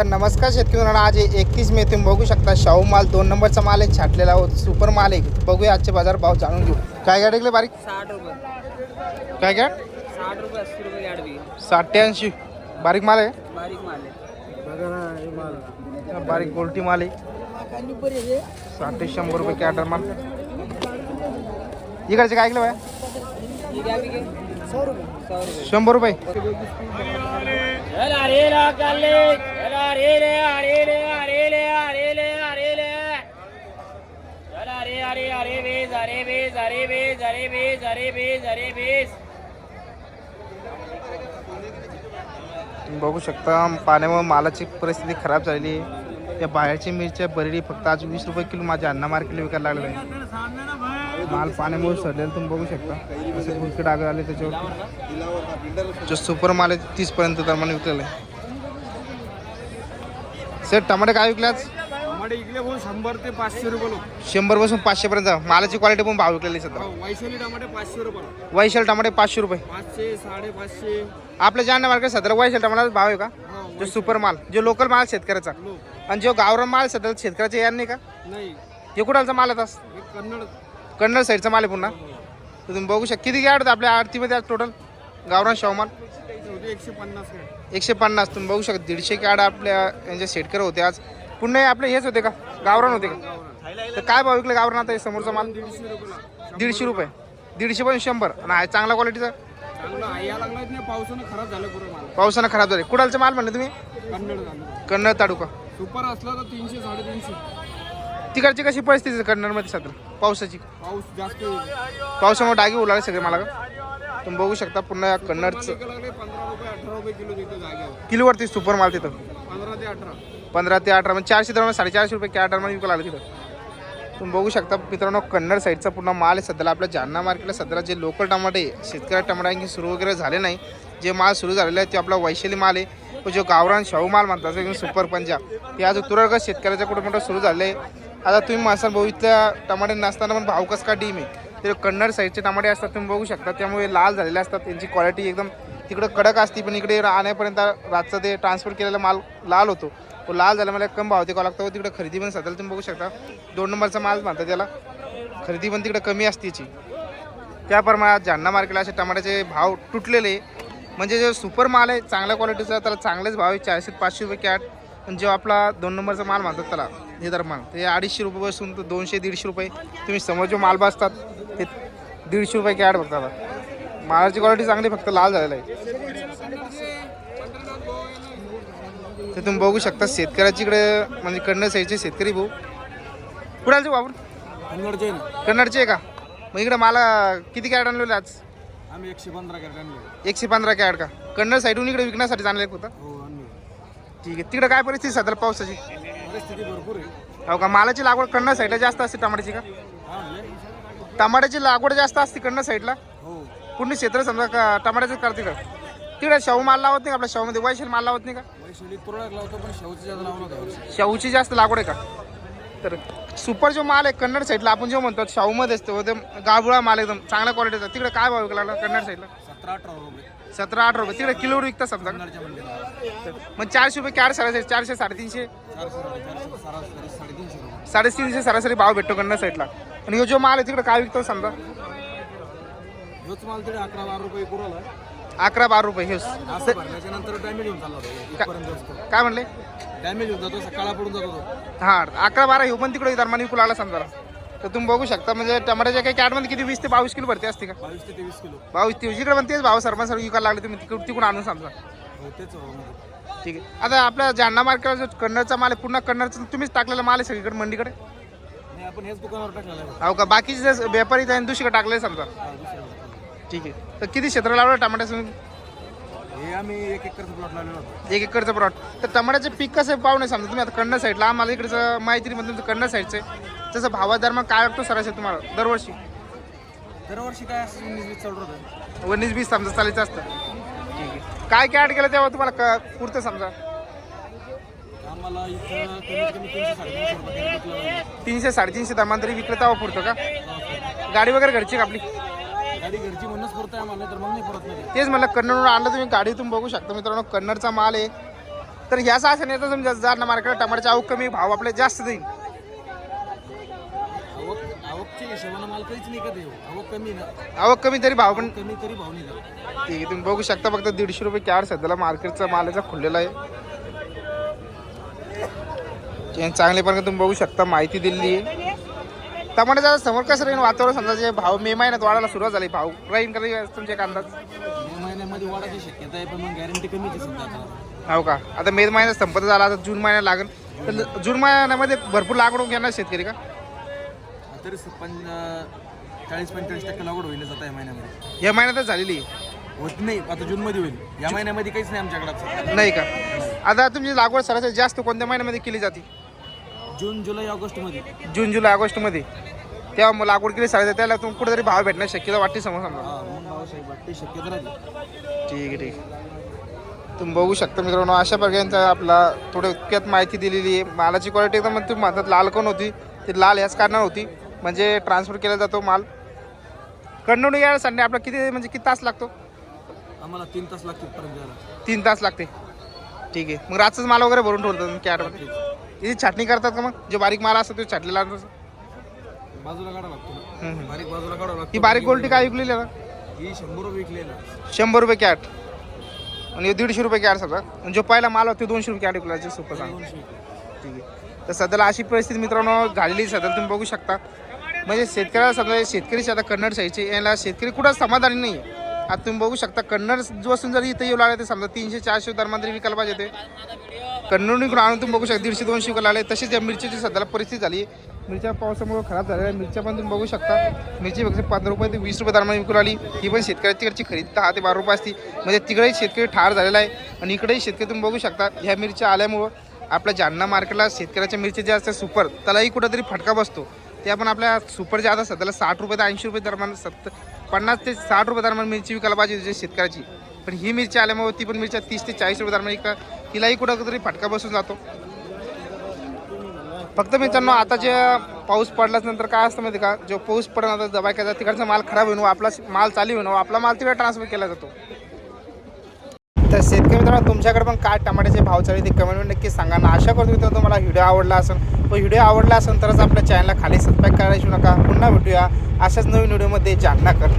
तर नमस्कार शेतकरी मित्रांनो, आज एकतीस मे. तुम्ही बघू शकता शाहू माल दोन नंबरचा माल आहे छाटलेला हो सुपर माल आहे. बघूया आजचे बाजार भाव जाणून घेऊ. काय गाडी ऐकले बारीक? साठ रुपये. काय काय साठ रुपये अस्सी रुपये गाडवी साठ ते ऐंशी बारीक माल आहे? बारीक माल आहे. बारीक गोलटी माल आहे. साठ ते शंभर रुपये कॅटर माल. इकडचे काय ऐकलं बाय? शंभर रुपये. अरे ला काले अरे रे अरे रे अरे रे अरे रे अरे अरे अरे अरे बेज अरे बेज अरे बेज अरे बेज अरे तुम्ही बघू शकता पाण्यामुळे मालाची परिस्थिती खराब झालेली आहे. त्या बाहेरची मिरच्या बरेडी फक्त आज वीस रुपये किलो माझ्या अण्णा मार्केटला विकायला लागले आहे. माल पाण्यामुळे सडलेला तुम्ही बघू शकता. असे गुलके डाग आले त्याच्यावर. जो सुपर माल आहे तीसपर्यंत तर मला विकलेला आहे. सर टमाटे काय विकले आज? टमाटे इकडे भाऊ शंभर ते पाचशे रुपये शंभरपासून पाचशे पर्यंत मालाची क्वालिटी पण भाव विकलेली सध्या. वैशाली टमाटे पाचशे रुपये. वैशाल टमाटे पाचशे रुपये. पाचशे साडेपाचशे. आपल्या ज्या मार्केट सध्या वैशाल टमाटाचा भाव आहे का? हा, जो सुपर माल जो लोकल माल शेतकऱ्याचा. लोक आणि जो गावरान माल सध्या शेतकऱ्याचे यार नाही का? नाही. हे कुठालचा माल हे कन्नड. कन्नड साईडचा माल आहे पुन्हा तर तुम्ही बघू शकता किती गॅड आपल्या आरतीमध्ये आज टोटल गावरान शाव माल? एकशे पन्नास एकशे पन्नास तुम्ही बघू शकता दीडशे कॅड आपल्या यांचे शेटकर होते आज. पुन्हा आपले हेच होते का? गावरान होते का? तर काय भाव विकले गावरान आता हे समोरचा माल? दीडशे रुपये. दीडशे पण शंभर. आणि आहे चांगला क्वालिटीचा पावसानं खराब झालं पावसानं खराब झाले. कुडालचा माल म्हणले तुम्ही? कन्नड ताडुका सुपर असला तर तीनशे साडेतीनशे तिकडची कशी परिस्थिती आहे कन्नडमध्ये सध्या? पावसाची. पाऊस जास्त पावसामुळे डागे उलाले सगळे मला का तुम्ही बघू शकता पुन्हा कन्नडचं. तिथं जागेवर. किलोवरती सुपर माल तिथं. पंधरा ते अठरा. पंधरा ते अठरा म्हणजे चारशे दरम्यान साडेचारशे रुपये कॅट दरम्यान विकायला लागले तिथं. तुम्ही बघू शकता मित्रांनो कन्नड साईडचा पूर्ण माल आहे. सध्याला आपल्या जालना मार्केटला सध्याला जे लोकल टमाटे शेतकऱ्या टमाट्यांची सुरू वगैरे झाले नाही. जे माल सुरू झालेले आहे ते आपला वैशाली माल आहे. तो जो गावरान शाहू माल म्हणतात सुपर पंजाब हे आज तुरळक शेतकऱ्याच्या कुठे मोठं सुरू झाले आहे आता तुम्ही मासाल भाऊ इथल्या टमाटे नसताना पण भाव कस का डीम आहे? ते कन्नड साईडचे टमाटे असतात तुम्ही बघू शकता. त्यामुळे लाल झालेले असतात. त्यांची क्वालिटी एकदम तिकडं कडक असते पण इकडे आणण्यापर्यंत रातचं ते ट्रान्सफर केलेला माल लाल होतो. तो लाल झाला मला कम भाव ते लागतो. तिकडे खरेदी पण सध्याला तुम्ही बघू शकता. दोन नंबरचा माल म्हणतात त्याला. खरेदी पण तिकडे कमी असते याची त्याप्रमाणे आज जालना मार्केटला असे टमाट्याचे भाव तुटलेले म्हणजे जो सुपर माल आहे चांगल्या क्वालिटीचा त्याला चांगलेच भाव आहे चारशे पाचशे रुपये कॅट पण जो आपला दोन नंबरचा माल म्हणतात त्याला हे दरम्यान ते अडीचशे रुपये बसून तर दोनशे दीडशे रुपये. तुम्ही समोर जो माल बसतात ते दीडशे रुपये कॅट बघता आता. मालाची क्वालिटी चांगली फक्त लाल झालेला आहे. तर तुम्ही बघू शकता शेतकऱ्याची इकडे म्हणजे कन्नड साईडचे शेतकरी भाऊ. कुणालचे बाबूर कन्नडचे कन्नडचे आहे का? मग इकडे मला किती कॅट आणलेले आज? आम्ही एकशे पंधरा कॅरेट आणले. एकशे पंधरा कॅट का? कन्नड साईडहून इकडे विकण्यासाठी आणले होतं. हो आणले. ठीक आहे. तिकडे काय परिस्थिती सध्या पावसाची? परिस्थिती भरपूर आहे. हो का? मालाची लागवड कन्नड साईडला जास्त असते टमाट्याची का? हा टमाट्याची लागवड जास्त असते कन्नड साईडला हो. पूर्ण क्षेत्र समजा का टमाट्याचं करते का? तिकडे शाहू माल लावत नाही का? आपल्या शाहूमध्ये वैशाल माल लावत नाही का? वैशाली तुरळक लावतो पण शेवची जास्त शाहूची जास्त लागवड आहे का? तर सुपर जो माल आहे कन्नड साईडला आपण जो म्हणतो शाहूमध्ये असतो ते गाबुळा माल एकदम चांगल्या क्वालिटीचा तिकडे काय भाव विकला लागला कन्नड साईडला सतरा अठरा रुपये सतरा अठरा रुपये. तिकडे किलोवर विकतात समजा कन्नडच्या मंडीला. तर मग चारशे रुपये कॅड सरासरी चारशे साडेतीनशे. साडेतीनशे सरासरी भाव भेटतो कन्नड साईडला. आणि ह्यो जो माल आहे तिकडे काय विकतो समजा? ह्योच माल तरी अकरा बारा रुपये पुरवला अकरा बारा रुपये ह्योच असं भरल्याच्या नंतर डॅमेज होऊन चालला होता इथपर्यंत असतो काय म्हणले? डॅमेज होऊन जातो सकाळा पडून जातो तो. हां अकरा बारा ह्यो पण तिकडे दरम्यान विकू लागला समजा. तर तुम्ही बघू शकता म्हणजे टमाट्याच्या काही कॅटमध्ये किती वीस ते बावीस किलो भरते असते का? बावीस ते तेवीस किलो. बावीस तेवीस इकडे पण तेच भाव सरपंच सर विकायला लागले तुम्ही तिकडे तिकडून आणून समजा. हो तेच हो. ठीक आहे. आता आपल्या जालना मार्केटला जो कन्नडचा माल आहे पुन्हा कन्नडचा तुम्हीच टाकलेला माल आहे सगळीकडे मंडीकडे? नाही आपण हेच दुकानावर टाकलेलं आहे. हो का? बाकीचे जे व्यापारी त्यांनी दुसरीकडे टाकले समजा. हा. ठीक आहे. तर किती क्षेत्र लावलं टमाट्याचं हे आम्ही एक एकरचं प्लॉट लावलेला होतो. एक एकरचं प्लॉट तर टमाट्याचे पीक कसं पाहू नाही समजा? तुम्ही आता कन्नड साईडला आम्हाला इकडचं माहिती म्हणजे तुमचं कन्नड साईडचं आहे. तसं भावा दरम्यान काय लागतो सरासरी तुम्हाला दरवर्षी? दरवर्षी काय असं वीस वीस चालू होतं वन्नीस बीस समजा चालायचं असतं. काय काय ॲड केलं तेव्हा तुम्हाला? क पुरतं समजा. आम्हाला इथं कमीत कमी तीनशे साडेतीनशे रुपये विकलं. तीनशे साडेतीनशे दरम्यान तरी विकलं तेव्हा पुरतं का? गाडी वगैरे घरची का आपली? गाडी घरची म्हणूनच पुरतं आम्हाला तर मग नाही पुरत नाही तेच म्हणलं कन्नडवरून आणलं तुम्ही गाडी तुम्ही बघू शकता मित्रांनो कन्नडचा माल आहे. तर आशेने तर समजा जाणार मार्केट टमाट्याची आवक कमी भाव आपले जास्त आवकच्या हिशोबानं माल काहीच नाही का देऊ? आवक कमी ना. कमी तरी भाव पण कमी तरी भाव नाही ठीक आहे तुम्ही बघू शकता फक्त दीडशे रुपये कॅड सध्याला मार्केटचा मालाचा खुललेला आहे. चांगले पण तुम्ही बघू शकता माहिती दिलेली आहे. टमाट्याचा समोर कसं राहील वातावरण? समजा जे भाव मे महिन्यात वाढायला सुरुवात झाली भाव राहील का नाही तुमचे एक अंदाज? मे महिन्यामध्ये वाढायची शक्यता आहे पण मग गॅरंटी कमीच आहे सध्या आता. हो का? आता मे महिन्यात संपत झाला आता जून महिन्यात लागेल. तर जून महिन्यामध्ये भरपूर लागवड घेणार शेतकरी का? तरी स- पण चाळीस पंचेचाळीस टक्के लागवड होईल जाता या महिन्यामध्ये. या महिन्यातच झालेली आहे. होत नाही आता जूनमध्ये होईल. या महिन्यामध्ये काहीच नाही आमच्याकडे आता. नाही का? आता तुमची लागवड सरासरी जास्त कोणत्या महिन्यामध्ये केली जाते? जून जुलै ऑगस्टमध्ये. जून जुलै ऑगस्टमध्ये. तेव्हा मग लागवड केली सरासरी त्याला तुम्ही कुठेतरी भाव भेटण्याची शक्यता वाटते समोर समजा हा मग भाऊसाहेब वाटते शक्यता ठीक आहे ठीक आहे. तुम्ही बघू शकता मित्रांनो अशा प्रकारचा आपला थोडक्यात माहिती दिलेली आहे. मालाची क्वालिटी एकदम तुम्ही म्हणतात लाल कोण होती. ती लाल ह्याच कारणाने होती. म्हणजे ट्रान्सफर केला जातो माल. कंटिन्यू या संडे आपला किती म्हणजे किती तास लागतो? आम्हाला तीन तास लागतील पर्यंत जायला. तीन तास लागते. ठीक आहे. मग रातचाच माल वगैरे भरून ठेवतो कॅटमध्ये इथे छाटणी करतात का मग? जो बारीक माल असतो तो छाटलेला असतो बाजूला काढा लागतो ना. हम्म, हम्म. बारीक बाजूला काढावं लागतो. ही बारीक गोल्टी काय विकलेली आहे? ना ही शंभर रुपये विकलेला शंभर रुपये कॅट आणि हे दीडशे रुपये कॅट सगळं. आणि जो पहिला माल होता तो दोनशे रुपये कॅट विकला. सुपर सांग दोनशे. ठीक आहे. तर सध्याला अशी परिस्थिती मित्रांनो झालेली आहे. सध्या तुम्ही बघू शकता. म्हणजे शेतकऱ्याला समजा शेतकरी आता कन्नड साईडचे याला शेतकरी कुठं समाधानी नाही आहे आता तुम्ही बघू शकता कन्नड जो असून जर इथं येऊ लागले तर समजा तीनशे चारशे दरम्यान तरी विकायला पाहिजे ते कन्नडून आणून तुम्ही बघू शकता दीडशे दोनशे विकायला आले तसेच या मिरचीची सध्याला परिस्थिती झाली. आहे मिरच्या पावसामुळे खराब झालेल्या मिरच्या पण तुम्ही बघू शकता. मिरची फक्त पंधरा रुपये ते वीस रुपये दरम्यान विकून आली ही पण शेतकऱ्याची तिकडची खरेदी दहा ते बारा रुपये असती. म्हणजे तिकडेही शेतकरी ठार झालेला आहे. आणि इकडेही शेतकरी तुम्ही बघू शकता ह्या मिरच्या आल्यामुळं आपल्या जालना मार्केटला शेतकऱ्याच्या मिरच्या ज्या असतात सुपर त्यालाही कुठंतरी फटका बसतो. ते आपण आपल्या सुपर जे आता सध्याला साठ रुपये ते ऐंशी रुपये दरम्यान सत्तर पन्नास ते साठ रुपये दरम्यान मिरची विकायला पाहिजे जे शेतकऱ्याची. पण ही मिरची आल्यामुळे ती पण मिरच्या तीस ते चाळीस रुपये दरम्यान विका तिलाही कुठं तरी फटका बसून जातो. फक्त मित्रांनो आता जे पाऊस पडल्याच नंतर काय असतं माहिती का? जो पाऊस पडणार आता दबाय तिकडचा माल खराब होईन आपला माल चालू होईन आपला माल तिकडे ट्रान्सफर केला जातो. तर शेतकरी मित्रांनो तुमच्याकडे पण काय टमाट्याचे भाव चालू ते कमेंटमध्ये नक्की सांगा. ना अशा करतो मित्रांनो तुम्हाला व्हिडिओ आवडला असेल. तो व्हिडिओ आवडला असेल तरच आपल्या चॅनलला खाली सबस्क्राईब करायला नका. पुन्हा भेटूया अशाच नवीन व्हिडिओमध्ये जालना कर